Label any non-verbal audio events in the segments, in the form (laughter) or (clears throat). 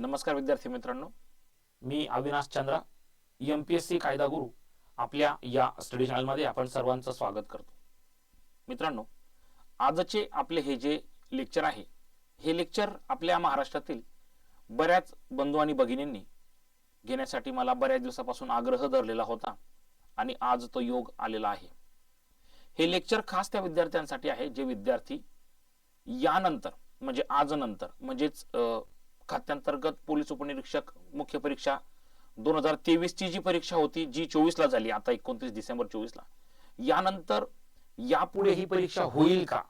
नमस्कार विद्यार्थी मित्रांनो. मी Avinash Chandra M P S C कायदा गुरु. आपल्या या स्टडी चॅनलमध्ये आपण सर्वांचं स्वागत करतो. मित्रांनो आजचे आपले हे जे लेक्चर आहे हे लेक्चर आपल्या महाराष्ट्रातील बऱ्याच बंधू आणि भगिनींनी घेण्यासाठी मला बऱ्याच दिवसापासून आग्रह धरलेला होता आणि आज तो योग आलेला आहे. हे लेक्चर खास त्या विद्यार्थ्यांसाठी आहे जे विद्यार्थी यानंतर म्हणजे आज नंतर म्हणजेच खात्यांतर्गत पोलीस उपनिरीक्षक मुख्य परीक्षा दोन हजार तेवीस ची जी परीक्षा होती जी चोवीस ला झाली आता एकोणतीस डिसेंबर चोवीस ला यानंतर यापुढे ही परीक्षा होईल का?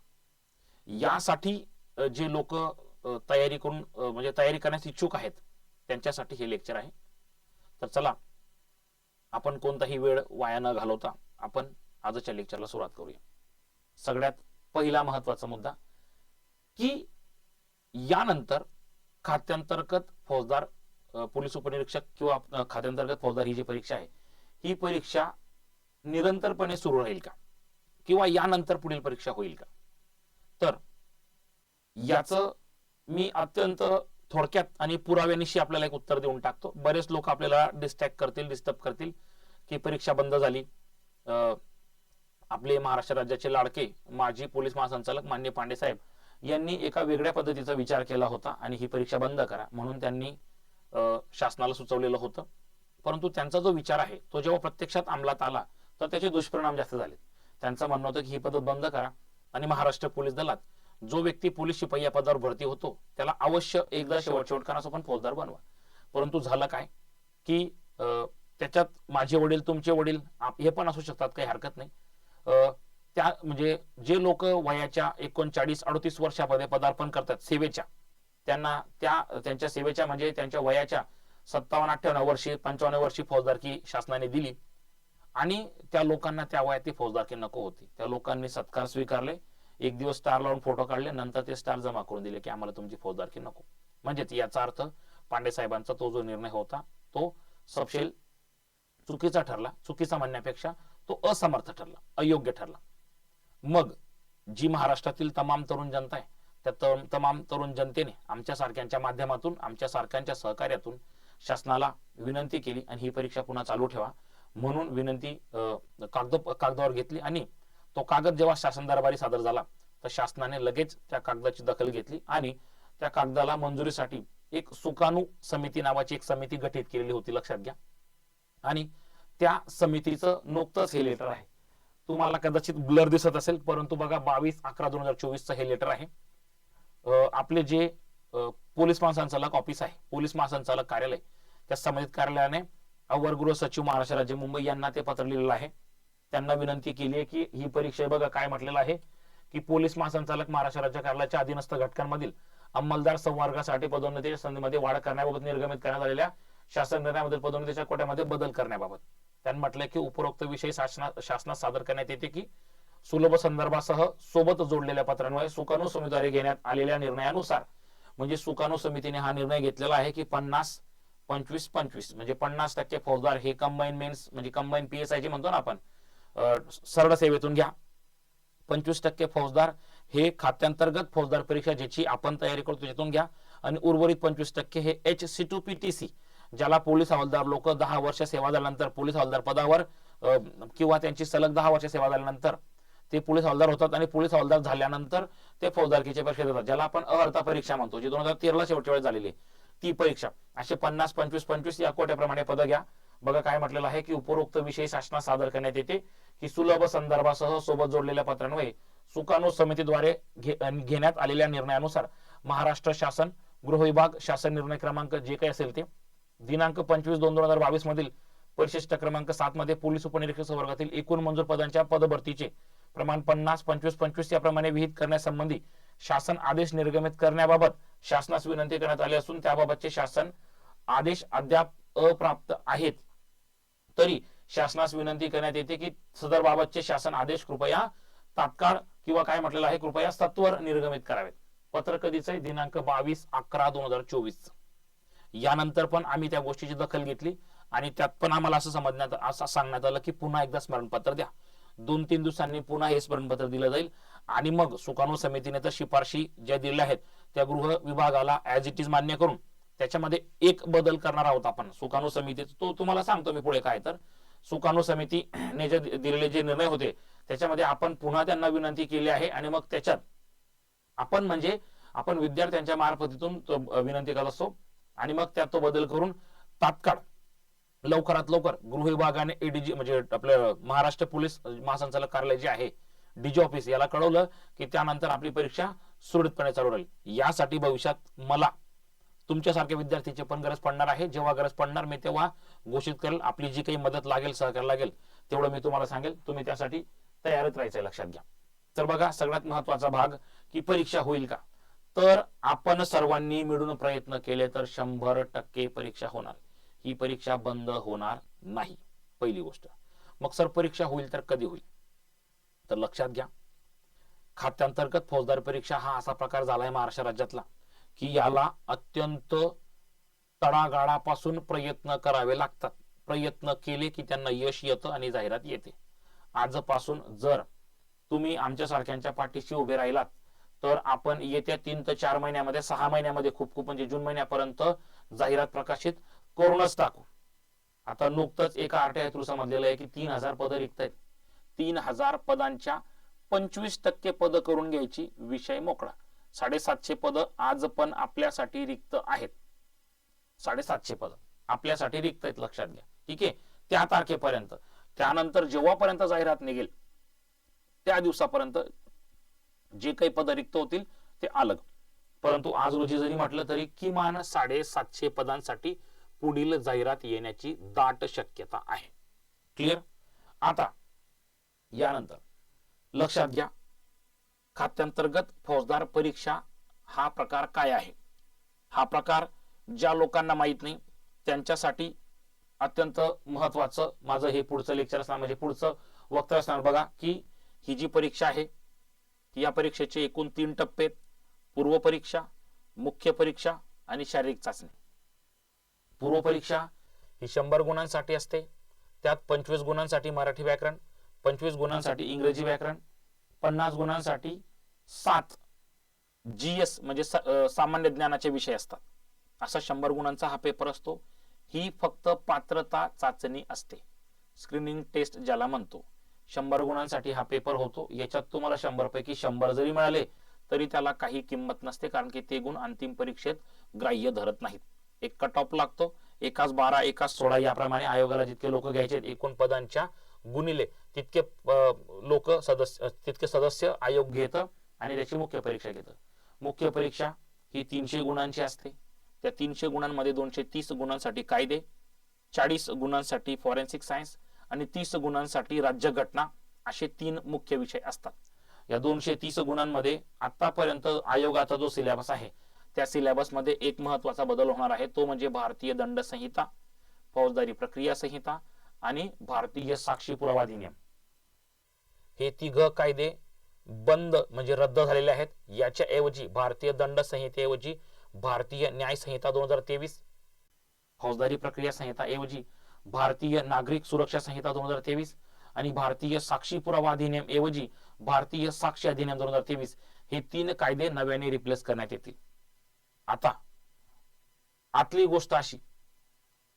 यासाठी जे लोक तयारी करून म्हणजे तयारी करण्यास इच्छुक आहेत त्यांच्यासाठी हे लेक्चर आहे. तर चला आपण कोणताही वेळ वाया न घालवता आपण आजच्या लेक्चरला सुरुवात करूया. सगळ्यात पहिला महत्त्वाचा मुद्दा की यानंतर खात्यांतर्गत फौजदार पोलीस उपनिरीक्षक किंवा खात्यांतर्गत फौजदार ही जी परीक्षा आहे ही परीक्षा निरंतरपणे सुरू राहील का? किंवा यानंतर पुढील परीक्षा होईल का? तर याच मी अत्यंत थोडक्यात आणि पुराव्यानिशी आपल्याला एक उत्तर देऊन टाकतो. बरेच लोक आपल्याला डिस्ट्रॅक्ट करतील डिस्टर्ब करतील की परीक्षा बंद झाली. आपले महाराष्ट्र राज्याचे लाडके माजी पोलीस महासंचालक मान्य पांडे साहेब यांनी एका वेगळ्या पद्धतीचा विचार केला होता आणि ही परीक्षा बंद करा म्हणून त्यांनी शासनाला सुचवलेलं होतं. परंतु त्यांचा जो विचार आहे तो जेव्हा प्रत्यक्षात अंमलात आला तर त्याचे दुष्परिणाम जास्त झाले त्यांचं म्हणणं होतं की ही पद्धत बंद करा आणि महाराष्ट्र पोलीस दलात जो व्यक्ती पोलीस शिपाई या पदावर भरती होतो त्याला अवश्य एकदा शेवट शेवट करा पण फौजदार बनवा. परंतु झालं काय की त्याच्यात माझे वडील तुमचे वडील हे पण असू शकतात काही हरकत नाही. त्या म्हणजे जे लोक वयाच्या एकोणचाळीस अडतीस वर्षामध्ये पदार्पण करतात सेवेच्या त्यांना त्या त्यांच्या सेवेच्या म्हणजे त्यांच्या वयाच्या सत्तावन्न अठ्ठावन्न वर्षी पंचावन्न वर्षी फौजदारकी शासनाने दिली. आणि त्या लोकांना त्या वयात ती फौजदारकी नको होती. त्या लोकांनी सत्कार स्वीकारले एक दिवस स्टार लावून फोटो काढले नंतर ते स्टार जमा करून दिले की आम्हाला तुमची फौजदारकी नको. म्हणजेच याचा अर्थ पांडे साहेबांचा तो जो निर्णय होता तो सपशेल चुकीचा ठरला. चुकीचा म्हणण्यापेक्षा तो असमर्थ ठरला अयोग्य ठरला. मग जी महाराष्ट्रातील तमाम तरुण जनता आहे त्या तम- तमाम तरुण जनतेने आमच्या सारख्यांच्या माध्यमातून आमच्या सारख्यांच्या सहकार्यातून शासनाला विनंती केली आणि ही परीक्षा पुन्हा चालू ठेवा म्हणून विनंती कागद कागदावर घेतली आणि तो कागद जेव्हा शासन दरबारी सादर झाला तर शासनाने लगेच त्या कागदाची दखल घेतली आणि त्या कागदाला मंजुरीसाठी एक सुकाणू समिती नावाची एक समिती गठीत केलेली होती लक्षात घ्या. आणि त्या समितीचं नुकतंच हे लेटर आहे. तुम्हाला कदाचित ब्लर दिसत असेल परंतु बघा बावीस अकरा दोन हजार चोवीसचं हे लेटर आहे. आपले जे पोलीस महासंचालक ऑफिस आहे पोलीस महासंचालक कार्यालय त्या संबंधित कार्यालयाने अवर गृह सचिव महाराष्ट्र राज्य मुंबई यांना ते पत्र लिहिलेलं आहे. त्यांना विनंती केली आहे की ही परीक्षा बघा काय म्हटलेलं आहे की पोलीस महासंचालक महाराष्ट्र राज्य कार्यालयाच्या अधीनस्थ घटकांमधील अंमलदार संवर्गासाठी पदोन्नतीच्या संधीमध्ये वाढ करण्याबाबत निर्गमित करण्यात आलेल्या शासन निर्णयामध्ये पदोन्नतीच्या कोट्यामध्ये बदल करण्याबाबत. त्यांनी म्हटलंय की उपरोक्त विषय शासनात शासनात सादर करण्यात येते की सुलभ संदर्भासह सोबत जोडलेल्या पत्रांमुळे सुकाणू समितीद्वारे घेण्यात आलेल्या निर्णयानुसार म्हणजे सुकाणू समितीने हा निर्णय घेतलेला आहे की पन्नास पंचवीस पंचवीस म्हणजे पन्नास टक्के फौजदार हे कंबाईन मेन्स म्हणजे कंबाईन पीएसआय जे म्हणतो ना आपण सरळ सेवेतून घ्या. पंचवीस टक्के फौजदार हे खात्यांतर्गत फौजदार परीक्षा ज्याची आपण तयारी करतो त्यातून घ्या. आणि उर्वरित पंचवीस टक्के हे H C to P T C ज्याला पोलीस हवालदार लोक दहा वर्ष सेवा झाल्यानंतर पोलीस हवालदार पदावर किंवा त्यांची सलग दहा वर्ष सेवा झाल्यानंतर ते पोलीस हवालदार होतात आणि पोलीस हवालदार झाल्यानंतर ते फौजदारकीच्या परीक्षा देतात ज्याला आपण अहर्ता परीक्षा म्हणतो जी दोन हजार तेराला शेवटच्या वेळेस झालेली ती परीक्षा. असे पन्नास पंचवीस पंचवीस या कोट्याप्रमाणे पदं घ्या. बघा काय म्हटलेलं आहे की उपरोक्त विषय शासनात सादर करण्यात येते की सुलभ संदर्भासह सोबत जोडलेल्या पत्रांमुळे सुकाणू समितीद्वारे घेण्यात आलेल्या निर्णयानुसार महाराष्ट्र शासन गृह विभाग शासन निर्णय क्रमांक जे काही असेल ते दिनांक पंचवीस दोन दोन हजार बावीस मधील परिशिष्ट क्रमांक सात मध्ये पोलीस उपनिरीक्षक वर्गातील एकूण मंजूर पदांच्या पदभरतीचे प्रमाण पन्नास पंचवीस पंचवीस याप्रमाणे विहित करण्यासंबंधी शासन आदेश निर्गमित करण्याबाबत शासनास विनंती करण्यात आली असून त्याबाबतचे शासन आदेश अद्याप अप्राप्त आहेत. तरी शासनास विनंती करण्यात येते की सदर बाबतचे शासन आदेश कृपया तात्काळ किंवा काय म्हटलेलं आहे कृपया सत्वर निर्गमित करावेत. पत्र कधीच आहे दिनांक बावीस अकरा दोन हजार चोवीस. यानंतर पण आम्ही त्या गोष्टीची दखल घेतली आणि त्यात पण आम्हाला असं समजण्यात असं सांगण्यात आलं की पुन्हा एकदा स्मरणपत्र द्या. दोन तीन दिवसांनी पुन्हा हे स्मरणपत्र दिलं जाईल. आणि मग सुकाणू समितीने तर शिफारशी ज्या दिल्या आहेत त्या गृह विभागाला ऍज इट इज मान्य करून त्याच्यामध्ये एक बदल करणार आहोत आपण. सुकाणू समितीचा तो तुम्हाला सांगतो मी पुढे काय तर. सुकाणू समितीने जे दिलेले जे निर्णय होते त्याच्यामध्ये आपण पुन्हा त्यांना विनंती केली आहे आणि मग त्याच्यात आपण म्हणजे आपण विद्यार्थ्यांच्या मार्फतीतून विनंती करत असतो. आणि मग त्यात तो बदल करून तात्काळ लवकरात लवकर गृह विभागाने एडीजी म्हणजे आपलं महाराष्ट्र पोलीस महासंचालक कार्यालय जे आहे डीजी ऑफिस याला कळवलं की त्यानंतर आपली परीक्षा सुरळीतपणे चालू राहील. यासाठी भविष्यात मला तुमच्यासारख्या विद्यार्थीची पण गरज पडणार आहे. जेव्हा गरज पडणार मी तेव्हा घोषित करेल. आपली जी काही मदत लागेल सहकार्य लागेल तेवढं मी तुम्हाला सांगेल. तुम्ही त्यासाठी तयारीत राहायचं लक्षात घ्या. तर बघा सगळ्यात महत्त्वाचा भाग की परीक्षा होईल का? तर आपण सर्वांनी मिळून प्रयत्न केले तर शंभर टक्के परीक्षा होणार. ही परीक्षा बंद होणार नाही पहिली गोष्ट. मग सर परीक्षा होईल तर कधी होईल? तर लक्षात घ्या. खात्यांतर्गत फौजदार परीक्षा हा असा प्रकार झालाय महाराष्ट्र राज्यातला की याला अत्यंत तडागाळापासून प्रयत्न करावे लागतात. प्रयत्न केले की त्यांना यश येतं आणि जाहिरात येते. आजपासून जर तुम्ही आमच्या सारख्यांच्या पाठीशी उभे राहिलात तर आपण येत्या तीन ते चार महिन्यामध्ये सहा महिन्यामध्ये खूप खूप म्हणजे जून महिन्यापर्यंत जाहिरात प्रकाशित करूनच टाकू. आता नुकतंच एका आरटीआय थ्रू समजलेलं आहे की तीन हजार पदं रिक्त आहेत. तीन हजार पदांच्या पंचवीस टक्के पद करून घ्यायची विषय मोकळा. साडेसातशे पद आज पण आपल्यासाठी रिक्त आहेत. साडेसातशे पद आपल्यासाठी रिक्त आहेत लक्षात घ्या. ठीक आहे? त्या तारखेपर्यंत. त्यानंतर जेव्हापर्यंत जाहिरात निघेल त्या दिवसापर्यंत जे काही पद रिक्त होतील ते अलग. परंतु आज रोजी जरी म्हटलं तरी किमान साडेसातशे पदांसाठी पुढील जाहिरात येण्याची दाट शक्यता आहे. क्लिअर आता यानंतर लक्षात घ्या खात्यांतर्गत फौजदार परीक्षा हा प्रकार काय आहे? हा प्रकार ज्या लोकांना माहीत नाही त्यांच्यासाठी अत्यंत महत्वाचं माझं हे पुढचं लेक्चर असणार म्हणजे पुढचं वक्तव्य असणार. बघा की ही जी परीक्षा आहे या परीक्षेचे एकूण तीन टप्पे पूर्व परीक्षा मुख्य परीक्षा आणि शारीरिक चाचणी. पूर्व परीक्षा ही शंभर गुणांसाठी असते. त्यात पंचवीस गुणांसाठी मराठी व्याकरण पंचवीस गुणांसाठी इंग्रजी व्याकरण पन्नास गुणांसाठी सात जीएस म्हणजे सामान्य ज्ञानाचे विषय असतात. असा शंभर गुणांचा हा पेपर असतो. ही फक्त पात्रता चाचणी असते. स्क्रीनिंग टेस्ट ज्याला म्हणतो. शंभर गुणांसाठी हा पेपर होतो. याच्यात तुम्हाला शंभर पैकी शंभर जरी मिळाले तरी त्याला काही किंमत नसते कारण की ते गुण अंतिम परीक्षेत ग्राह्य धरत नाहीत. एक कट ऑफ लागतो. एकाच बारा एकाच सोळा याप्रमाणे आयोगाला जितके लोक घ्यायचे एकूण पदांच्या गुणिले तितके लोक सदस्य तितके सदस्य आयोग घेत आणि त्याची मुख्य परीक्षा घेत. मुख्य परीक्षा ही तीनशे गुणांची असते. त्या तीनशे गुणांमध्ये दोनशे तीस गुणांसाठी कायदे चाळीस गुणांसाठी फॉरेन्सिक सायन्स आणि तीस गुणांसाठी राज्यघटना असे तीन मुख्य विषय असतात. या दोनशे तीस गुणांमध्ये आतापर्यंत आयोगाचा जो सिलेबस आहे त्या सिलेबसमध्ये एक महत्त्वाचा बदल होणार आहे. तो म्हणजे भारतीय दंड संहिता फौजदारी प्रक्रिया संहिता आणि भारतीय साक्षी पुरावा अधिनियम हे तिघ कायदे बंद म्हणजे रद्द झालेले आहेत. याच्या ऐवजी भारतीय दंड संहितेऐवजी भारतीय न्याय संहिता दोन हजार तेवीस फौजदारी प्रक्रिया संहिता ऐवजी भारतीय नागरिक सुरक्षा संहिता दोन हजार तेवीस आणि भारतीय साक्षी पुरावा अधिनियम ऐवजी भारतीय साक्षी अधिनियम दोन हजार तेवीस हे तीन कायदे नव्याने रिप्लेस करण्यात येतील. आता आतली गोष्ट अशी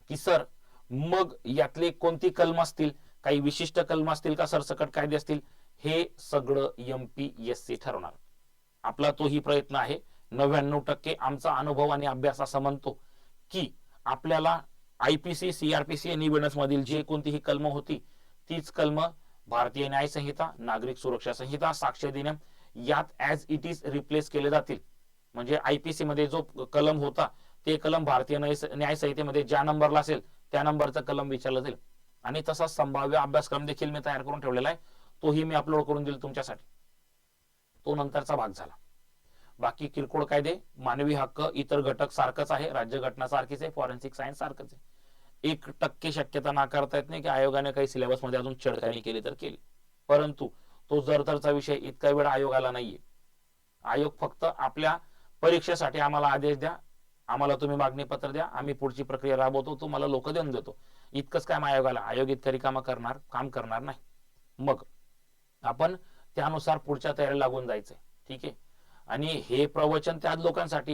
की सर मग यातले कोणती कलम असतील? काही विशिष्ट कलम असतील का? सरसकट कायदे असतील? हे सगळं एम पी एस सी ठरवणार. आपला तोही प्रयत्न आहे. नव्याण्णव टक्के आमचा अनुभव आणि अभ्यास असा म्हणतो की आपल्याला आयपीसी सीआरपीसी निवडणूक मधील जे कोणतीही कलम होती तीच कलम भारतीय न्याय संहिता नागरिक सुरक्षा संहिता साक्ष अधिनियम यात ऍज इट इज रिप्लेस केले जातील. म्हणजे आयपीसी मध्ये जो कलम होता ते कलम भारतीय न्याय संहितेमध्ये ज्या नंबरला असेल त्या नंबरचा कलम विचारला जाईल. आणि तसा संभाव्य अभ्यासक्रम देखील मी तयार करून ठेवलेला आहे. तोही मी अपलोड करून देईल तुमच्यासाठी. तो नंतरचा भाग झाला. बाकी किरकोळ कायदे मानवी हक्क इतर घटक सारखंच आहे राज्य घटना सारखीच आहे फॉरेन्सिक सायन्स सारखंच आहे. एक टक्के शक्यता नाकारता येत नाही की आयोगाने काही सिलेबसमध्ये अजून छेडखानी केली तर केली. परंतु तो जरतरचा विषय इतका वेळ आयोगाला नाहीये. आयोग फक्त आपल्या परीक्षेसाठी आम्हाला आदेश द्या आम्हाला तुम्ही मागणी पत्र द्या आम्ही पुढची प्रक्रिया राबवतो तुम्हाला लोक देऊन देतो. इतकंच काय आयोगाला आयोग इतकं रिकामा करणार काम करणार नाही. मग आपण त्यानुसार पुढच्या तयारी लागून जायचंय. ठीक आहे? आणि हे प्रवचन त्याच लोकांसाठी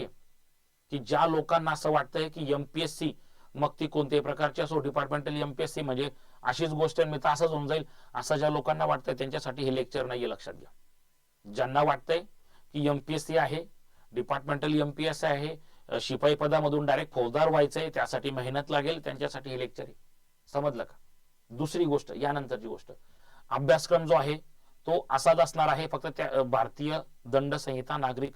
की ज्या लोकांना असं वाटतंय की एमपीएससी मग ती कोणत्याही प्रकारची असो डिपार्टमेंटल एमपीएससी म्हणजे अशीच गोष्ट मी तर असंच होऊन जाईल. असं ज्या लोकांना वाटतंय त्यांच्यासाठी हे लेक्चर नाहीये लक्षात घ्या. ज्यांना वाटतंय की एमपीएससी आहे डिपार्टमेंटल एमपीएससी आहे शिपाई पदामधून डायरेक्ट फौजदार व्हायचंय त्यासाठी मेहनत लागेल त्यांच्यासाठी हे लेक्चर आहे. समजलं का? दुसरी गोष्ट यानंतरची गोष्ट. अभ्यासक्रम जो आहे तो असाच असणार आहे फक्त त्या भारतीय दंड संहिता नागरिक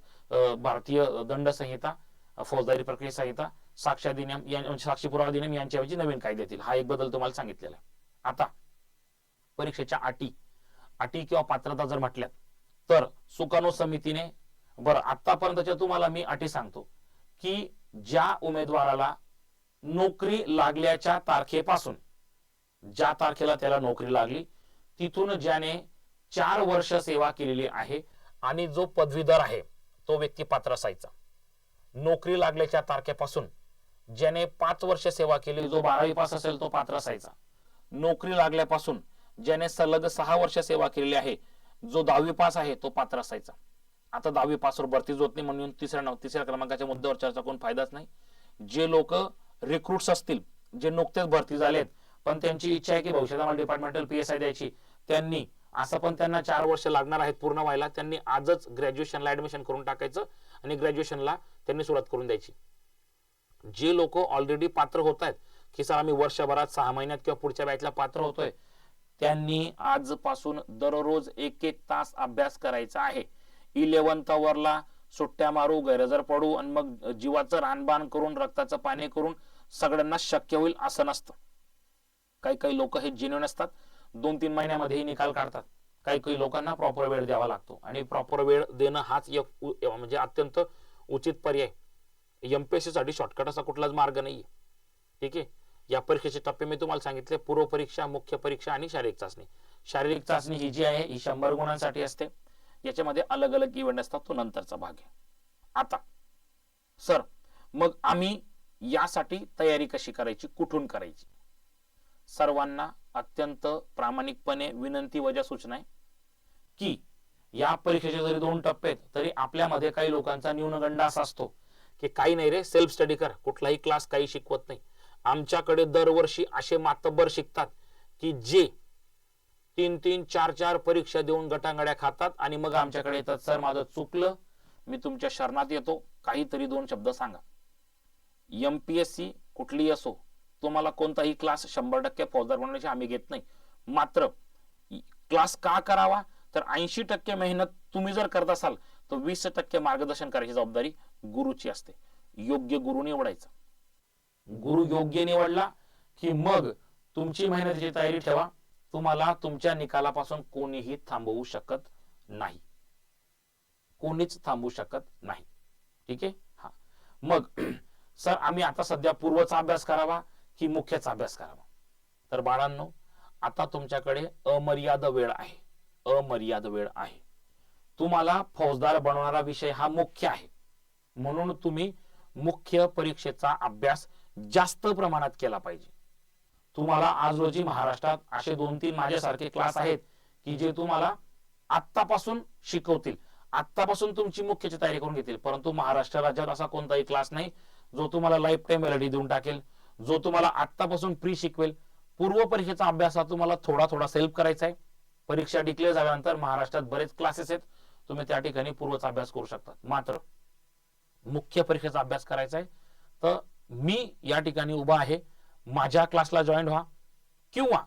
भारतीय दंड संहिता फौजदारी प्रक्रिया संहिता साक्ष अधिनियम म्हणजे साक्षी पुरावा अधिनियम यांच्याऐवजी नवीन कायदे येतील हा एक बदल तुम्हाला सांगितलेला आहे. आता परीक्षेच्या अटी. अटी किंवा पात्रता जर म्हटल्यात तर सुकानो समितीने बरं आतापर्यंतच्या तुम्हाला मी अटी सांगतो की ज्या उमेदवाराला नोकरी लागल्याच्या तारखेपासून ज्या तारखेला त्याला नोकरी लागली तिथून ज्याने चार वर्ष सेवा केलेली आहे आणि जो पदवीधर आहे तो व्यक्ती पात्र असायचा नोकरी लागल्याच्या तारखेपासून ज्याने पाच वर्ष सेवा केली जो बारावी पास असेल तो पात्र असायचा. नोकरी लागल्यापासून ज्याने सलग सहा वर्ष सेवा केलेली आहे जो दहावी पास आहे तो पात्र असायचा. आता दहावी पासवर भरती होत नाही म्हणून तिसऱ्या नव- तिसऱ्या क्रमांकाच्या मुद्द्यावर चर्चा करून फायदाच नाही. जे लोक रिक्रुट्स असतील जे नुकतेच भरती झालेत पण त्यांची इच्छा आहे की भविष्यात आम्हाला डिपार्टमेंटल पी एस आय द्यायची त्यांनी असं पण त्यांना चार वर्ष लागणार आहेत पूर्ण व्हायला त्यांनी आजच ग्रॅज्युएशनला ऍडमिशन करून टाकायचं आणि ग्रॅज्युएशनला त्यांनी सुरुवात करून द्यायची. जे लोक ऑलरेडी पात्र होत आहेत की सर आम्ही वर्षभरात सहा महिन्यात किंवा पुढच्या बॅचला पात्र होतोय. त्यांनी आजपासून दररोज एक एक तास अभ्यास करायचा आहे. इलेव्हन्थ आवरला सुट्ट्या मारू गैरहजर पडू आणि मग जीवाचं रानबाण करून रक्ताचं पाणी करून सगळ्यांना शक्य होईल असं नसतं. काही काही लोक हे जेन्युन असतात. दोन तीन महिन्यामध्येही निकाल काढतात. काही काही लोकांना प्रॉपर वेळ द्यावा लागतो. आणि प्रॉपर वेळ देणं हाच एक म्हणजे अत्यंत उचित पर्याय. एमपीएससी साठी शॉर्टकट असा कुठलाच मार्ग नाहीये. ठीक आहे? या परीक्षेचे टप्पे मी तुम्हाला सांगितले. पूर्व परीक्षा मुख्य परीक्षा आणि शारीरिक चाचणी. शारीरिक चाचणी ही जी आहे ही शंभर गुणांसाठी असते. याच्यामध्ये अलग अलग इव्हेंट असतात तो नंतरचा भाग आहे. आता सर मग आम्ही यासाठी तयारी कशी करायची? कुठून करायची? सर्वांना अत्यंत प्रामाणिकपणे विनंती वजा सूचना आहे की या परीक्षेचे जरी दोन टप्पे आहेत तरी आपल्यामध्ये काही लोकांचा न्यूनगंड असा असतो. की काही नाही रे सेल्फ स्टडी कर. कुठलाही क्लास काही शिकवत नाही. आमच्याकडे दरवर्षी असे मातब्बर शिकतात की जे तीन तीन चार चार परीक्षा देऊन गटांगड्या खातात आणि मग आमच्याकडे येतात सर माझं चुकलं. मी तुमच्या शरणात येतो. काहीतरी दोन शब्द सांगा. एमपीएससी कुठलीही असो तुम्हाला कोणताही क्लास शंभर टक्के फौजदार बनवण्याची आम्ही घेत नाही. मात्र क्लास का करावा? तर ऐंशी टक्के मेहनत तुम्ही जर करत असाल तर वीस टक्के मार्गदर्शन करायची जबाबदारी गुरुची असते. योग्य गुरु निवडायचा. गुरु योग्य निवडला की मग तुमची मेहनतीची तयारी ठेवा. तुम्हाला तुमच्या निकालापासून कोणीही थांबवू शकत नाही. कोणीच थांबवू शकत नाही. ठीक आहे? हा. मग (clears throat) सर आम्ही आता सध्या पूर्वचा अभ्यास करावा की मुख्यचा अभ्यास करावा? तर बाळांनो आता तुमच्याकडे अमर्याद वेळ आहे. अमर्याद वेळ आहे. तुम्हाला फौजदार बनवणारा विषय हा मुख्य आहे. म्हणून तुम्ही मुख्य परीक्षेचा अभ्यास जास्त प्रमाणात केला पाहिजे. तुम्हाला आज रोजी महाराष्ट्रात असे दोन तीन माझ्यासारखे क्लास आहेत की जे तुम्हाला आत्तापासून शिकवतील. आत्तापासून तुमची मुख्यची तयारी करून घेतील. परंतु महाराष्ट्र राज्यात असा कोणताही क्लास नाही जो तुम्हाला लाईफ टाईम एलडी देऊन टाकेल जो तुम्हाला आत्तापासून प्री शिकवेल. पूर्व परीक्षेचा अभ्यास हा तुम्हाला थोडा थोडा सेल्फ करायचा आहे. परीक्षा डिक्लेअर झाल्यानंतर महाराष्ट्रात बरेच क्लासेस आहेत. तुम्ही त्या ठिकाणी पूर्वचा अभ्यास करू शकता. मात्र मुख्य परीक्षेचा अभ्यास करायचा आहे. तर मी या ठिकाणी उभा आहे. माझ्या क्लासला जॉईन व्हा. किंवा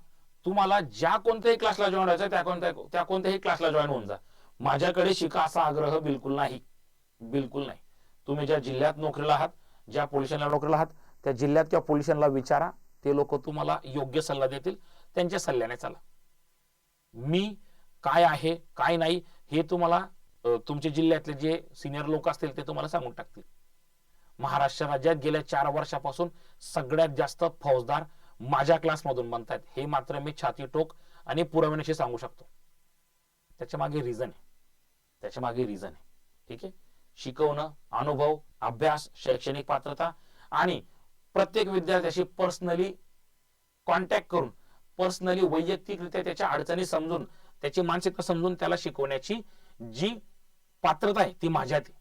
तुम्हाला ज्या कोणत्याही क्लासला जॉईन व्हायचं त्या कोणत्या त्या कोणत्याही क्लासला जॉईन होऊन जा. माझ्याकडे शिका असा आग्रह बिलकुल नाही. बिलकुल नाही. तुम्ही ज्या जिल्ह्यात नोकरीला आहात ज्या पोलिशनला नोकरीला आहात त्या जिल्ह्यात किंवा पोलिशनला विचारा. ते लोक तुम्हाला योग्य सल्ला देतील. त्यांच्या सल्ल्याने चला. मी काय आहे काय नाही हे तुम्हाला तुमचे तुमच्या जिल्ह्यातले जे सिनियर लोक असतील ते तुम्हाला सांगून टाकतील. महाराष्ट्र राज्यात गेल्या चार वर्षापासून सगळ्यात जास्त फौजदार माझ्या क्लासमधून बनतायत. हे मात्र मी छाती टोक आणि पुरवण्याशी सांगू शकतो. त्याच्यामागे रिझन आहे. त्याच्यामागे रिझन आहे. ठीक आहे? शिकवणं अनुभव अभ्यास शैक्षणिक पात्रता आणि प्रत्येक विद्यार्थ्याशी पर्सनली कॉन्टॅक्ट करून पर्सनली वैयक्तिकरित्या त्याच्या अडचणी समजून त्याची मानसिकता समजून त्याला शिकवण्याची जी पात्रता आहे ती माझ्यात आहे.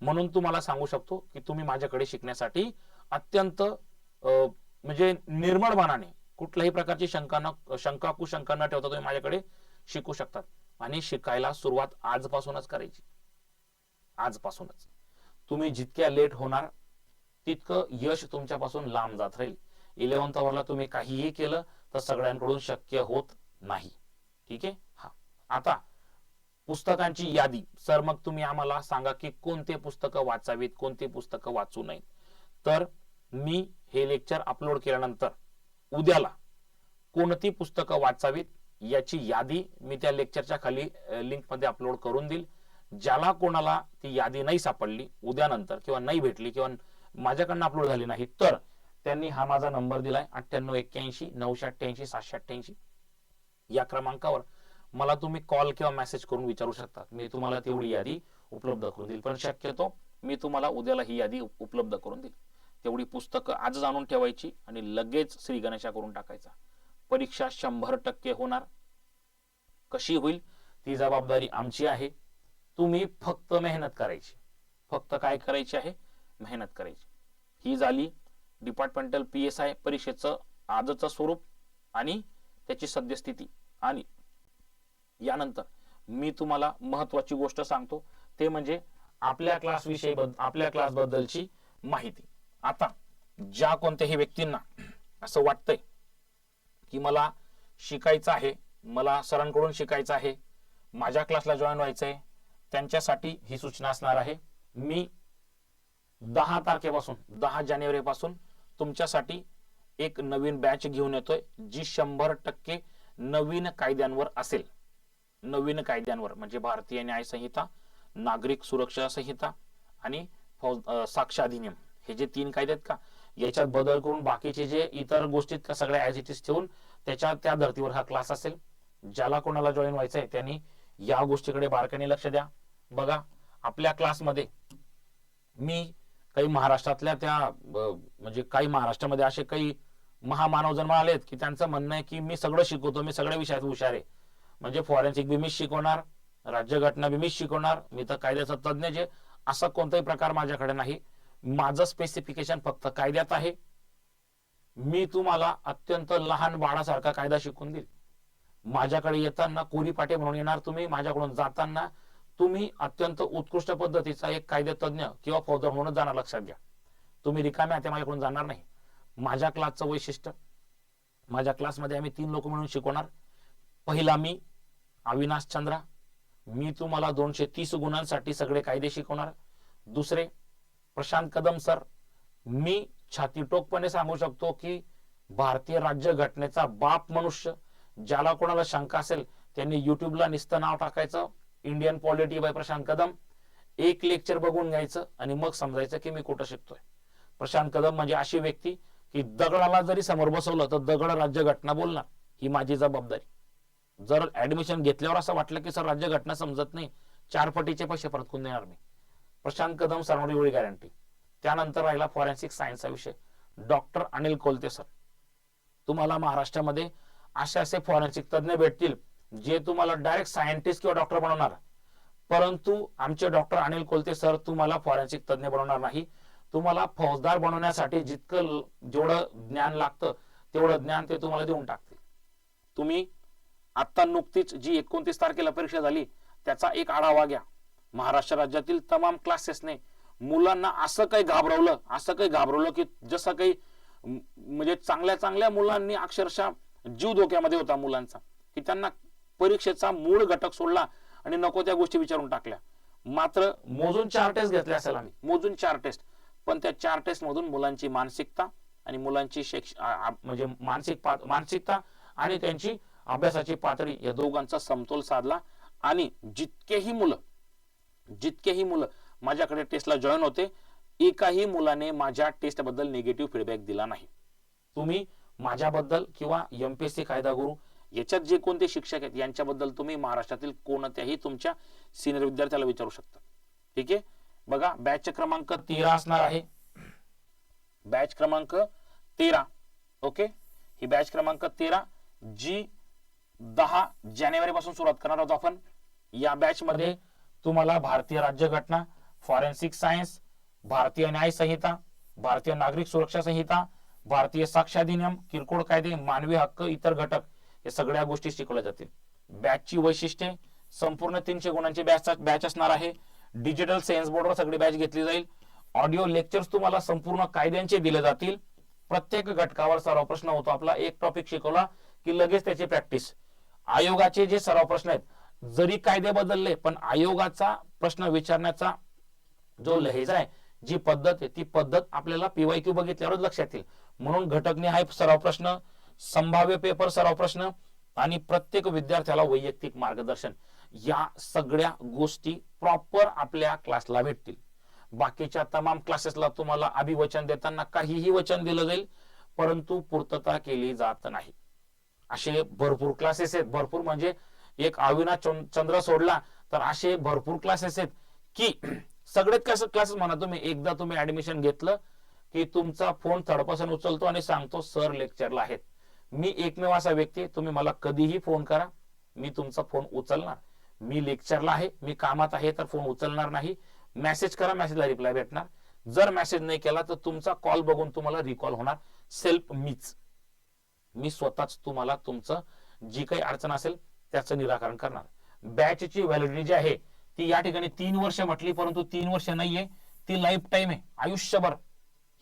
म्हणून तुम्हाला सांगू शकतो की तुम्ही माझ्याकडे शिकण्यासाठी अत्यंत म्हणजे निर्मळ मनाने कुठल्याही प्रकारची शंका न शंका कुशंका न ठेवता तुम्ही माझ्याकडे शिकू शकतात. आणि शिकायला सुरुवात आजपासूनच करायची. आजपासूनच. तुम्ही जितक्या लेट होणार तितकं यश तुमच्यापासून लांब जात राहील. इलेव्हन्थ आवरला तुम्ही काहीही केलं तर सगळ्यांकडून शक्य होत नाही. ठीक आहे? हा. आता पुस्तकांची यादी. सर मग तुम्ही आम्हाला सांगा की कोणते पुस्तकं वाचावीत कोणते पुस्तकं वाचू नयेत. तर मी हे लेक्चर अपलोड केल्यानंतर उद्याला कोणती पुस्तकं वाचावीत याची यादी मी त्या लेक्चरच्या खाली लिंकमध्ये अपलोड करून देईल. ज्याला कोणाला ती यादी नाही सापडली उद्यानंतर किंवा नाही भेटली किंवा माझ्याकडनं अपलोड झाली नाही तर त्यांनी हा माझा नंबर दिलाय अठ्ठ्याण्णव एक्क्याऐंशी नऊशे अठ्ठ्याऐंशी सातशे अठ्ठ्याऐंशी. या क्रमांकावर मला तुम्ही कॉल किंवा मेसेज करून विचारू शकता मी तुम्हाला तेवढी यादी उपलब्ध करून देईल. पण शक्यतो मी तुम्हाला उद्याला ही यादी उपलब्ध करून देईल. तेवढी पुस्तकं आज जाणून ठेवायची आणि लगेच श्री गणेशा करून टाकायचा. परीक्षा शंभर टक्के होणार. कशी होईल? ती जबाबदारी आमची आहे. तुम्ही फक्त मेहनत करायची. फक्त काय करायची आहे? मेहनत करायची. ही झाली डिपार्टमेंटल पी एस आय परीक्षेचं आजचं स्वरूप आणि त्याची सद्यस्थिती. आणि यानंतर मी तुम्हाला महत्वाची गोष्ट सांगतो. ते म्हणजे आपल्या क्लास विषयी आपल्या क्लास बद्दलची माहिती. आता ज्या कोणत्याही व्यक्तींना असं वाटतंय की मला शिकायचं आहे मला सरांकडून शिकायचं आहे माझ्या क्लासला जॉईन व्हायचंय त्यांच्यासाठी ही सूचना असणार आहे. मी दहा तारखेपासून दहा जानेवारीपासून तुमच्यासाठी एक नवीन बॅच घेऊन येतोय जी शंभर टक्के नवीन कायद्यांवर असेल. नवीन कायद्यांवर म्हणजे भारतीय न्याय संहिता नागरिक सुरक्षा संहिता आणि फौज साक्ष अधिनियम. हे जे तीन कायदे आहेत का याच्यात बदल करून बाकीचे जे इतर गोष्टी का सगळ्या ऍज इट इज ठेवून त्याच्या त्या धर्तीवर हा क्लास असेल. ज्याला कोणाला जॉईन आहे त्यांनी या गोष्टीकडे बारकाईने लक्ष द्या. बघा आपल्या क्लासमध्ये मी काही महाराष्ट्रातल्या त्या म्हणजे काही महाराष्ट्रामध्ये असे काही महामानव जन्म आलेत की त्यांचं म्हणणं आहे की मी सगळं शिकवतो मी सगळ्या विषयात हुशार आहे. म्हणजे फॉरेन्सिक बी मीच शिकवणार राज्यघटना बी मीच शिकवणार मी तर कायद्याचा तज्ज्ञ जे असा कोणताही प्रकार माझ्याकडे नाही. माझं स्पेसिफिकेशन फक्त कायद्यात आहे. मी तुम्हाला अत्यंत लहान बाळासारखा कायदा शिकून देईल. माझ्याकडे येताना कोरी पाटे म्हणून येणार तुम्ही माझ्याकडून जाताना तुम्ही अत्यंत उत्कृष्ट पद्धतीचा एक कायदेतज्ञ किंवा फौजदार म्हणून जाणार लक्षात घ्या. तुम्ही रिकाम्या ते माझ्याकडून जाणार नाही. माझ्या क्लासचं वैशिष्ट्य. माझ्या क्लासमध्ये आम्ही तीन लोक म्हणून शिकवणार. पहिला मी अविनाश चंद्रा. मी तुम्हाला दोनशे तीस गुणांसाठी सगळे कायदे शिकवणार. दुसरे प्रशांत कदम सर. मी छातीटोकपणे सांगू शकतो की भारतीय राज्य घटनेचा बाप मनुष्य. ज्याला कोणाला शंका असेल त्यांनी युट्यूबला नुसतं नाव टाकायचं. Indian polity by Prashant Kadam. एक लेक्चर बघून घ्यायचं आणि मग समजायचं की मी कुठं शिकतोय. प्रशांत कदम म्हणजे अशी व्यक्ती की दगडाला जरी समोर बसवलं तर दगड राज्य घटना बोलणार ही माझी जबाबदारी. जर ऍडमिशन घेतल्यावर असं वाटलं की सर राज्य घटना समजत नाही चार पटीचे पैसे परत करून देणार मी. प्रशांत कदम सरांवर एवढी गॅरंटी त्यानंतर राहिला फॉरेन्सिक सायन्सचा विषय. Doctor Anil Kolte sir. तुम्हाला महाराष्ट्रामध्ये असे असे फॉरेन्सिक तज्ज्ञ भेटतील जे तुम्हाला डायरेक्ट सायंटिस्ट किंवा डॉक्टर बनवणार. परंतु आमचे डॉक्टर अनिल कोलते सर तुम्हाला फॉरेन्सिक तज्ज्ञ बनवणार नाही. तुम्हाला फौजदार बनवण्यासाठी जितकं जेवढं ज्ञान लागतं तेवढं ज्ञान ते तुम्हाला देऊन टाकतील. तुम्ही आता नुकतीच जी एकोणतीस तारखेला परीक्षा झाली त्याचा एक आढावा घ्या. महाराष्ट्र राज्यातील तमाम क्लासेसने मुलांना असं काही घाबरवलं असं काही घाबरवलं की जसं काही म्हणजे चांगल्या चांगल्या मुलांनी अक्षरशः जीव धोक्यामध्ये होता मुलांचा की त्यांना परीक्षेचा मूळ घटक सोडला आणि नको त्या गोष्टी विचारून टाकल्या. मात्र मोजून चार टेस्ट घेतले असेल आम्ही. मोजून चार टेस्ट पण त्या चार टेस्ट मधून मुलांची मानसिकता आणि मुलांची आ- म्हणजे मानसिक पा- मानसिकता आणि त्यांची अभ्यासाची पातळी या दोघांचा समतोल साधला. आणि जितकेही मुलं जितकेही मुलं माझ्याकडे टेस्टला जॉईन होते एकाही मुलाने माझ्या टेस्टबद्दल निगेटिव्ह फीडबॅक दिला नाही. तुम्ही माझ्याबद्दल किंवा एमपीएससी कायदा गुरु याच्यात जे कोणते शिक्षक आहेत यांच्याबद्दल तुम्ही महाराष्ट्रातील कोणत्याही तुमच्या सिनियर विद्यार्थ्याला विचारू शकता. ठीक आहे? बघा बॅच क्रमांक तेरा असणार आहे. बॅच क्रमांक तेरा ओके ही बॅच क्रमांक तेरा जी दहा जानेवारी पासून सुरुवात करणार आहोत आपण. या बॅच मध्ये तुम्हाला भारतीय राज्यघटना फॉरेन्सिक सायन्स भारतीय न्याय संहिता भारतीय नागरिक सुरक्षा संहिता भारतीय साक्ष अधिनियम किरकोळ कायदे मानवी हक्क इतर घटक हे सगळ्या गोष्टी शिकवल्या जातील. बॅचची वैशिष्ट्ये संपूर्ण तीनशे गुणांची बॅच बॅच असणार आहे. डिजिटल सेन्स बोर्डवर सगळी बॅच घेतली जाईल. ऑडिओ लेक्चर्स तुम्हाला संपूर्ण कायद्यांचे दिले जातील. प्रत्येक घटकावर सराव प्रश्न होतो. आपला एक टॉपिक शिकवला की लगेच त्याची प्रॅक्टिस आयोगाचे जे सराव प्रश्न आहेत जरी कायदे बदलले पण आयोगाचा प्रश्न विचारण्याचा जो लहेजा आहे जी पद्धत आहे ती पद्धत आपल्याला पीवाय क्यू बघितल्यावरच लक्षात येईल. म्हणून घटकने हा सराव प्रश्न संभाव्य पेपर सराव प्रश्न आणि प्रत्येक विद्यार्थ्याला वैयक्तिक मार्गदर्शन. या सगळ्या गोष्टी प्रॉपर आपल्या क्लासला भेटतील. बाकीच्या तमाम क्लासेसला तुम्हाला अभिवचन देताना काहीही वचन दिलं जाईल परंतु पूर्तता केली जात नाही. असे भरपूर क्लासेस आहेत. भरपूर म्हणजे एक अविनाश चंद्र सोडला तर असे भरपूर क्लासेस आहेत की सगळेच कसं क्लासेस म्हणा तुम्ही एकदा तुम्ही ऍडमिशन घेतलं की तुमचा फोन थडपासून उचलतो आणि सांगतो सर लेक्चरला आहेत. मी एकमेव असा व्यक्ती तुम्ही मला कधीही फोन करा. मी तुमचा फोन उचलणार. मी लेक्चरला आहे मी कामात आहे तर फोन उचलणार नाही. मेसेज करा मेसेजला रिप्लाय भेटणार. जर मेसेज नाही केला तर तुमचा कॉल बघून तुम्हाला रिकॉल होणार. सेल्फ मीच मी स्वतःच तुम्हाला तुमचं जी काही अडचण असेल त्याचं निराकरण करणार. बॅचची व्हॅलिडिटी जी आहे ती या ठिकाणी तीन वर्ष म्हटली परंतु तीन वर्ष नाहीये. ती लाईफ टाईम आहे आयुष्यभर.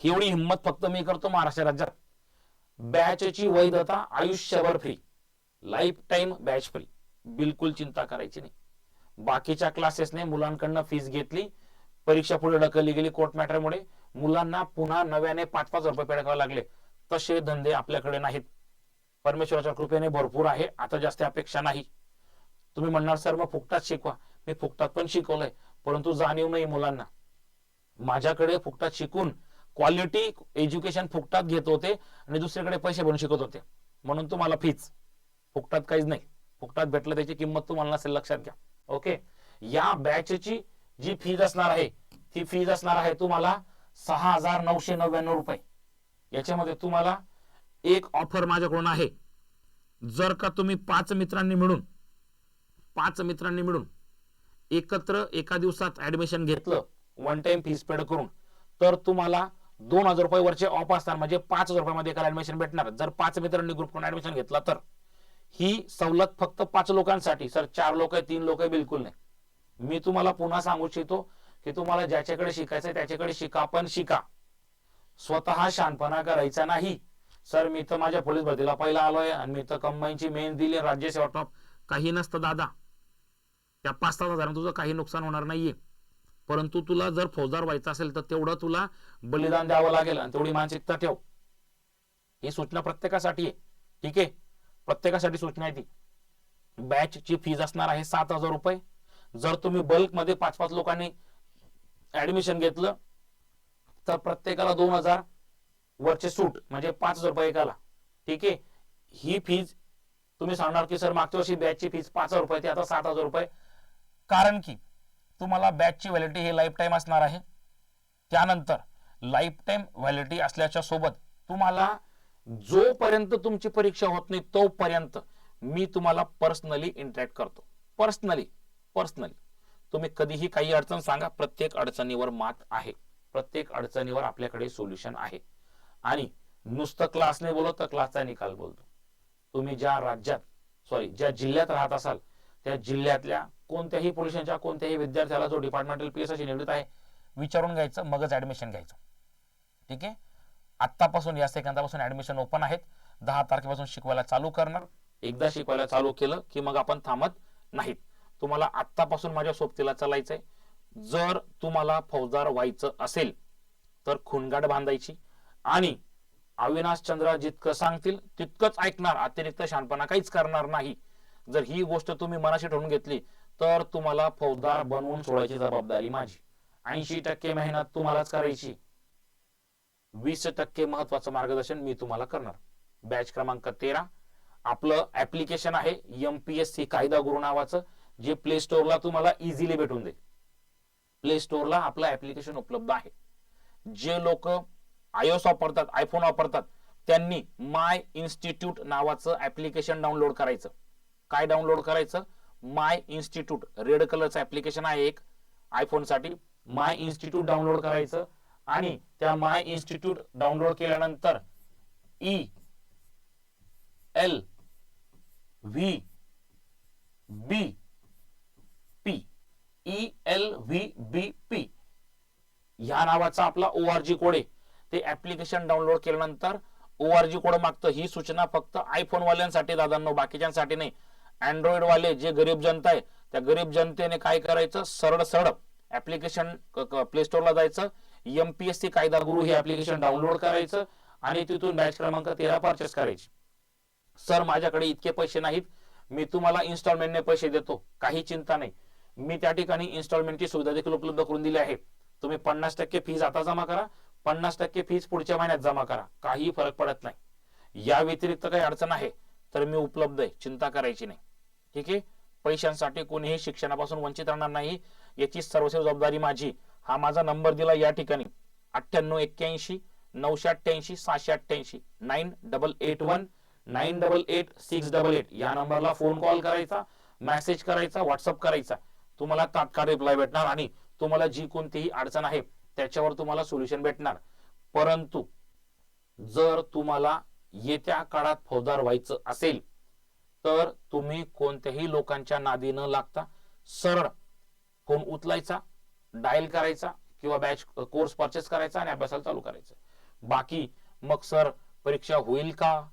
एवढी हिंमत फक्त मी करतो महाराष्ट्र राज्यात. बॅचची वैधता आयुष्यभर free life time batch free बिलकुल चिंता करायची नाही. बाकीच्या क्लासेसने मुलांकडनं फीस घेतली परीक्षा पुढे ढकलली गेली कोर्ट मॅटरमुळे मुलांना पुन्हा नव्याने पाच पाच रुपये पेड करावे लागले. तसे धंदे आपल्याकडे नाहीत. परमेश्वराच्या कृपेने भरपूर आहे आता जास्त अपेक्षा नाही. तुम्ही म्हणणार सर मग फुकटात शिकवा. मी फुकटात पण शिकवलंय परंतु जाणीव नाही मुलांना. माझ्याकडे फुकटात शिकून क्वालिटी एज्युकेशन फुकटात घेत होते आणि दुसरीकडे पैसे भरून शिकत होते. म्हणून तुम्हाला फीच फुकटात काहीच नाही. फुकटात भेटलं त्याची किंमत तुम्हाला नसेल लक्षात घ्या. ओके या बॅचची जी फीज असणार आहे ती फीज असणार आहे तुम्हाला सहा हजार नऊशे नव्याण्णव रुपये. याच्यामध्ये तुम्हाला एक ऑफर माझ्याकडून आहे. जर का तुम्ही पाच मित्रांनी मिळून पाच मित्रांनी मिळून एकत्र एका दिवसात ऍडमिशन घेतलं वन टाइम फीस पेड करून तर तुम्हाला दोन हजार रुपये वरचे ऑफ असणार. म्हणजे पाच हजार रुपयामध्ये एका ऍडमिशन भेटणार. जर पाच मित्रांनी ग्रुप करून ऍडमिशन घेतला तर. ही सवलत फक्त पाच लोकांसाठी. सर चार लोक आहे तीन लोक आहे बिलकुल नाही. मी तुम्हाला पुन्हा सांगू इच्छितो की तुम्हाला ज्याच्याकडे शिकायचंय त्याच्याकडे शिका पण शिका. स्वतः शानपणा करायचा नाही. सर मी तर माझ्या पोलीस भरतीला पहिला आलोय आणि मी तर कंबाईनची मेन दिली राज्य सेवा टॉप. काही नसतं दादा. त्या पाच तास हजारांना तुझं काही नुकसान होणार नाहीये. परंतु तुला जर फौजदार व्हायचं असेल तर तेवढं तुला बलिदान द्यावं लागेल आणि तेवढी मानसिकता ठेव. ही सूचना प्रत्येकासाठी आहे. ठीक आहे? प्रत्येकासाठी सूचना आहे ती. बॅचची फीज असणार आहे सात हजार रुपये. जर तुम्ही बल्कमध्ये पाच पाच लोकांनी ऍडमिशन घेतलं तर प्रत्येकाला दोन हजार वरचे सूट म्हणजे पाच हजार रुपये एकाला. ठीक आहे? ही फीज तुम्ही सांगणार की सर मागच्या वर्षी बॅचची फीज पाच हजार रुपये ती आता सात हजार रुपये. कारण की तुम्हाला बॅचची व्हॅलिडिटी हे लाईफ टाईम असणार आहे. त्यानंतर लाईफ टाईम व्हॅलिडिटी असल्याच्या सोबत तुम्हाला जोपर्यंत तुमची परीक्षा होत नाही तोपर्यंत मी तुम्हाला पर्सनली इंटरॅक्ट करतो. पर्सनली पर्सनली तुम्ही कधीही काही अडचण सांगा प्रत्येक अडचणीवर मात आहे. प्रत्येक अडचणीवर आपल्याकडे सोल्युशन आहे. आणि नुसतं क्लासने बोलत तर क्लासचा निकाल बोलतो. तुम्ही ज्या राज्यात सॉरी ज्या जिल्ह्यात राहत असाल त्या जिल्ह्यातल्या कोणत्याही पोलिसांच्या कोणत्याही विद्यार्थ्याला जो डिपार्टमेंटल पी एस निवडत आहे विचारून घ्यायचं मगच ऍडमिशन घ्यायचं. ठीक आहे? आत्तापासून या सेकंदापासून ऍडमिशन ओपन आहेत. दहा तारखेपासून शिकवायला चालू करणार. एकदा शिकवायला चालू केलं की मग आपण थांबत नाहीत. तुम्हाला आत्तापासून माझ्या सोबतीला चालायचंय. जर तुम्हाला फौजदार व्हायचं असेल तर खुणगाड बांधायची. आणि अविनाश चंद्र जितकं सांगतील तितकंच ऐकणार. अतिरिक्त शानपणा काहीच करणार नाही. जर ही गोष्ट तुम्ही मनाशी ठेवून घेतली तर तुम्हाला फौजदार बनवून सोडायची जबाबदारी माझी. ऐंशी टक्के मेहनत तुम्हालाच करायची. वीस टक्के महत्वाचं मार्गदर्शन मी तुम्हाला करणार. बॅच क्रमांक तेरा. आपलं ऍप्लिकेशन आहे एमपीएससी कायदा गुरु नावाचं जे प्ले स्टोअरला तुम्हाला इझिली भेटून दे प्ले स्टोअरला आपलं ऍप्लिकेशन उपलब्ध आहे. जे लोक आयओस वापरतात आयफोन वापरतात त्यांनी माय इन्स्टिट्यूट नावाचं ऍप्लिकेशन डाउनलोड करायचं. काय डाउनलोड करायचं? माय इन्स्टिट्यूट रेड कलरचं ऍप्लिकेशन आहे एक. आयफोनसाठी माय इन्स्टिट्यूट डाउनलोड करायचं. आणि त्या माय इन्स्टिट्यूट डाउनलोड केल्यानंतर E L V B P E L V B P ह्या नावाचा आपला ओ आर जी कोड आहे. ते ऍप्लिकेशन डाउनलोड केल्यानंतर ओ आर जी कोड मागतं. ही सूचना फक्त आयफोन वाल्यांसाठी दादांनो बाकीच्यांसाठी नाही. अँड्रॉइड वाले जे गरीब जनता आहे त्या गरीब जनतेने काय करायचं? सरळ सरळ ऍप्लिकेशन प्ले स्टोरला जायचं. एमपीएससी कायदा गुरु हे ऍप्लिकेशन डाउनलोड करायचं आणि तिथून बॅच क्रमांक तेरा परचेस करायची. सर माझ्याकडे इतके पैसे नाहीत. मी तुम्हाला इन्स्टॉलमेंटने पैसे देतो. काही चिंता नाही. मी त्या ठिकाणी इन्स्टॉलमेंटची सुविधा देखील उपलब्ध करून दिली आहे. तुम्ही पन्नास टक्के फीज आता जमा करा. पन्नास टक्के फीज पुढच्या महिन्यात जमा करा. काही फरक पडत नाही. या व्यतिरिक्त काही अडचण आहे तर मी उपलब्ध आहे. चिंता करायची नाही. ठीक आहे? पैशांसाठी कोणीही शिक्षणापासून वंचित राहणार नाही. याची सर्वस्व जबाबदारी माझी. हा माझा नंबर दिला या ठिकाणी. अठ्ठ्याण्णव एक्क्याऐंशी नऊशे अठ्ठ्याऐंशी सहाशे अठ्ठ्याऐंशी. Nine double eight one nine double eight six double eight. या नंबरला फोन कॉल करायचा मेसेज करायचा व्हॉट्सअप करायचा. तुम्हाला तात्काळ रिप्लाय भेटणार आणि तुम्हाला जी कोणतीही अडचण आहे त्याच्यावर तुम्हाला सोल्युशन भेटणार. परंतु जर तुम्हाला येत्या काळात फौजदार व्हायचं असेल तर तुम्ही कोणत्याही लोकांच्या नादी न लागता सरळ फोन उचलायचा डायल करायचा किंवा बॅच कोर्स परचेस करायचा आणि अभ्यासाला चालू करायचं. बाकी मग सर परीक्षा होईल का?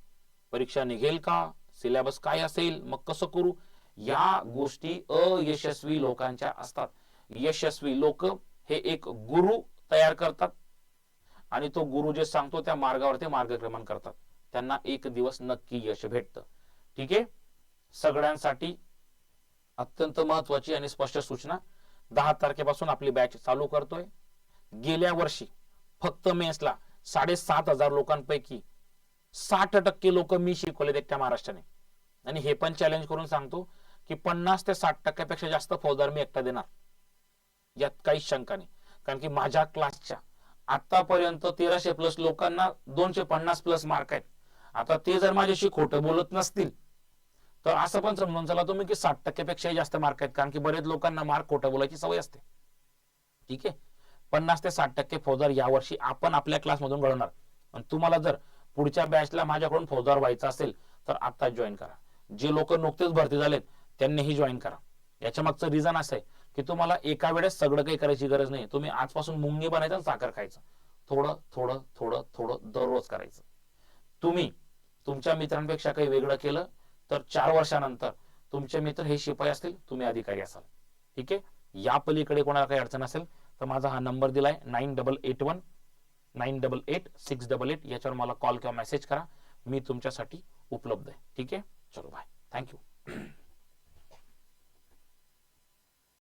परीक्षा निघेल का? सिलेबस काय असेल? मग कसं करू? या गोष्टी अयशस्वी लोकांच्या असतात. यशस्वी लोक हे एक गुरु तयार करतात आणि तो गुरु जे सांगतो त्या मार्गावर ते मार्गक्रमण करतात. त्यांना एक दिवस नक्की यश भेटतं. ठीक आहे? सगळ्यांसाठी अत्यंत महत्वाची आणि स्पष्ट सूचना. दहा तारखेपासून आपली बॅच चालू करतोय. गेल्या वर्षी फक्त मेन्सला साडेसात हजार लोकांपैकी साठ टक्के लोक मी शिकवले एकट्या महाराष्ट्राने. आणि हे पण चॅलेंज करून सांगतो की पन्नास ते साठ टक्क्यापेक्षा जास्त फौजदार मी एकटा देणार. यात काहीच शंका नाही. कारण की माझ्या क्लासच्या आतापर्यंत तेराशे प्लस लोकांना दोनशे पन्नास प्लस मार्क आहेत. आता ते जर माझ्याशी खोटं बोलत नसतील तर असं पण समजून चला तुम्ही की साठ टक्क्यापेक्षाही जास्त मार्क आहेत. कारण की बरेच लोकांना मार्क खोटं बोलायची सवय असते. ठीक आहे? पन्नास ते साठ टक्के फौजदार यावर्षी आपण आपल्या क्लासमधून घडवणार. आणि तुम्हाला जर पुढच्या बॅचला माझ्याकडून फौजदार व्हायचं असेल तर आता जॉईन करा. जे लोक नुकतेच भरती झालेत त्यांनीही जॉईन करा. याच्या मागचं रिझन असं आहे की तुम्हाला एका वेळेस सगळं काही करायची गरज नाही. तुम्ही आजपासून मुंगी बनायचं आणि साखर खायचं. थोडं थोडं थोडं थोडं दररोज करायचं. तुम्ही तुमच्या मित्रांपेक्षा काही वेगळं केलं तर चार वर्षानंतर तुमचे मित्र हे शिपाई असतील तुम्ही अधिकारी असाल. ठीक आहे? या पलीकडे कोणाला काही अडचण असेल तर माझा हा नंबर दिलाय nine double eight one nine double eight six double eight याच्यावर मला कॉल किंवा मेसेज करा. मी तुमच्यासाठी उपलब्ध आहे. ठीक आहे? चलो बाय थँक्यू